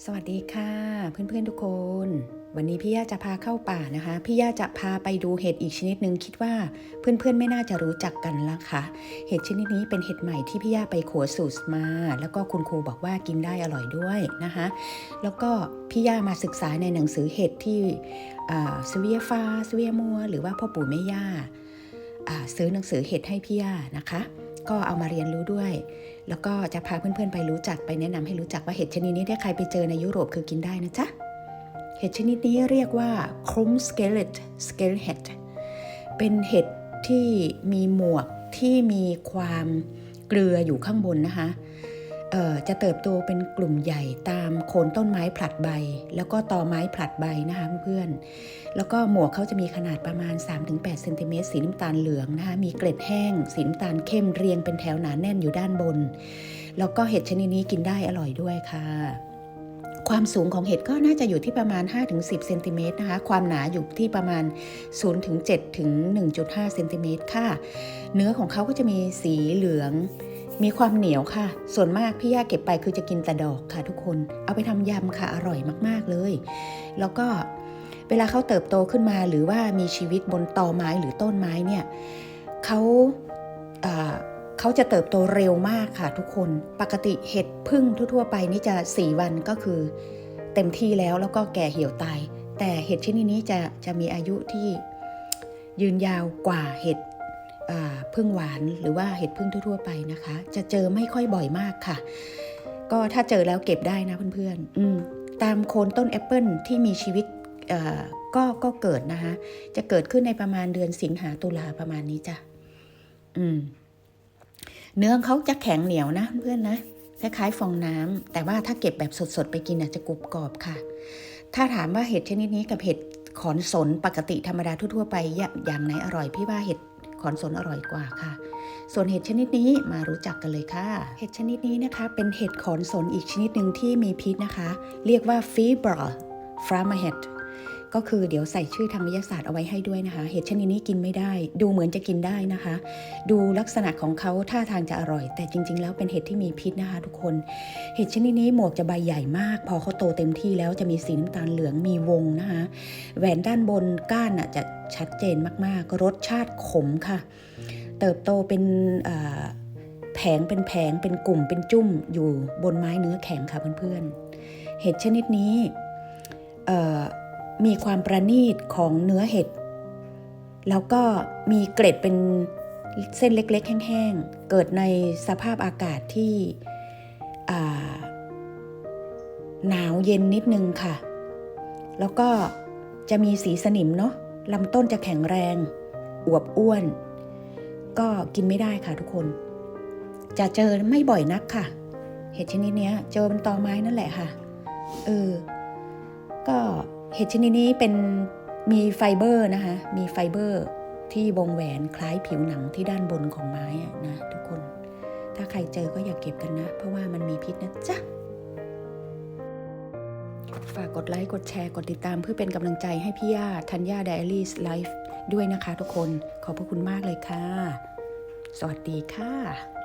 สวัสดีค่ะ เพื่อนๆทุกคน วันนี้พี่ย่าจะพาเข้าป่านะคะ พี่ย่าจะพาไปดูเห็ดอีกชนิดหนึ่งคิดว่าเพื่อนๆไม่น่าจะรู้จักกันละค่ะ เห็ดชนิดนี้เป็นเห็ดใหม่ที่พี่ย่าไปขัวสูตรมา แล้วก็คุณครูบอกว่ากินได้อร่อยด้วยนะคะ แล้วก็พี่ย่ามาศึกษาในหนังสือเห็ดที่สวียฟ้าสวียมัว หรือว่าพ่อปู่แม่ย่าซื้อหนังสือเห็ดให้พี่ย่านะคะ ก็เอามาเรียนรู้ด้วย แล้วก็จะพาเพื่อนๆไปรู้จักไปแนะนำให้รู้จักว่าเห็ดชนิดนี้ถ้าใครไปเจอในยุโรปคือกินได้นะจ๊ะ เห็ดชนิดนี้เรียกว่า c r u m s k e l e t s k e l e t เป็นเห็ดที่มีหมวกที่มีความเกลืออยู่ข้างบนนะคะ จะเติบโตเป็นกลุ่มใหญ่ตามโคนต้นไม้ผลัดใบ แล้วก็ตอไม้ผลัดใบนะคะเพื่อนๆแล้วก็หมวกเขาจะมีขนาดประมาณ 3-8เซนติเมตรสีน้ำตาลเหลืองนะคะมีเกล็ดแห้งสีน้ำตาลเข้มเรียงเป็นแถวหนาแน่นอยู่ด้านบน แล้วก็เห็ดชนิดนี้กินได้อร่อยด้วยค่ะความสูงของเห็ดก็น่าจะอยู่ที่ประมาณ 5-10เซนติเมตรนะคะ ความหนาอยู่ที่ประมาณ 0-7ถึง1.5เซนติเมตรค่ะ เนื้อของเขาก็จะมีสีเหลือง มีความเหนียวค่ะ ส่วนมากพี่ย่าเก็บไปคือจะกินแต่ดอกค่ะทุกคน เอาไปทำยำค่ะอร่อยมากๆเลย แล้วก็เวลาเขาเติบโตขึ้นมาหรือว่ามีชีวิตบนตอไม้หรือต้นไม้เนี่ยเขาเขาจะเติบโตเร็วมากค่ะทุกคน ปกติเห็ดพึ่งทั่วๆไปนี่จะ 4 วันก็คือเต็มที่แล้วแล้วก็แก่เหี่ยวตาย แต่เห็ดชนิดนี้จะจะมีอายุที่ยืนยาวกว่าเห็ด พึ่งหวานหรือว่าเห็ดพึ่งทั่วๆไปนะคะ จะเจอไม่ค่อยบ่อยมากค่ะ ก็ถ้าเจอแล้วเก็บได้นะเพื่อนๆอืมตามโคนต้นแอปเปิลที่มีชีวิตก็ก็เกิดนะคะจะเกิดขึ้นในประมาณเดือนสิงหาตุลาประมาณนี้จ้ะอืมเนื้อเขาจะแข็งเหนียวนะเพื่อนนะคล้ายๆฟองน้ำแต่ว่าถ้าเก็บแบบสดๆไปกินอาจจะกรุบกรอบค่ะ ถ้าถามว่าเห็ดชนิดนี้กับเห็ดขอนสนปกติธรรมดาทั่วๆไปอย่างไหนอร่อยพี่ว่าเห็ด ขอนสนอร่อยกว่าค่ะ ส่วนเห็ดชนิดนี้มารู้จักกันเลยค่ะ เห็ดชนิดนี้นะคะเป็นเห็ดขอนสนอีกชนิดหนึ่งที่มีพิษนะคะ เรียกว่าฟีบร f r a m a h e d ก็คือเดี๋ยวใส่ชื่อทางวิทยาศาสตร์เอาไว้ให้ด้วยนะคะ เห็ดชนิดนี้กินไม่ได้ ดูเหมือนจะกินได้นะคะ ดูลักษณะของเขาท่าทางจะอร่อย แต่จริง ๆ แล้วเป็นเห็ดที่มีพิษนะคะ ทุกคน เห็ดชนิดนี้หมวกจะใบใหญ่มาก พอเขาโตเต็มที่แล้วจะมีสีน้ำตาลเหลืองมีวงนะคะ แหวนด้านบนก้านจะชัดเจนมากๆ รสชาติขมค่ะ เติบโตเป็นแผงเป็นแผงเป็นกลุ่มเป็นจุ้มอยู่บนไม้เนื้อแข็งค่ะเพื่อนๆ เห็ดชนิดนี้ มีความประณีตของเนื้อเห็ด แล้วก็มีเกล็ดเป็นเส้นเล็ก ๆ แห้งๆ เกิดในสภาพอากาศที่หนาวเย็นนิดนึงค่ะ แล้วก็จะมีสีสนิมเนาะลำต้นจะแข็งแรง อวบอ้วน ก็กินไม่ได้ค่ะทุกคน จะเจอไม่บ่อยนักค่ะ เห็ดชนิดนี้เจอเป็นตอไม้นั่นแหละค่ะ เออ เห็ดชนิดนี้เป็นมีไฟเบอร์นะคะ มีไฟเบอร์ที่วงแหวนคล้ายผิวหนังที่ด้านบนของไม้อะนะทุกคน ถ้าใครเจอก็อย่าเก็บกันนะ เพราะว่ามันมีพิษนะจ๊ะ ฝากกดไลค์ กดแชร์ กดติดตามเพื่อเป็นกำลังใจให้พี่ย่าธัญญาไดอารี่ไลฟ์ด้วยนะคะทุกคน ขอบพระคุณมากเลยค่ะ สวัสดีค่ะ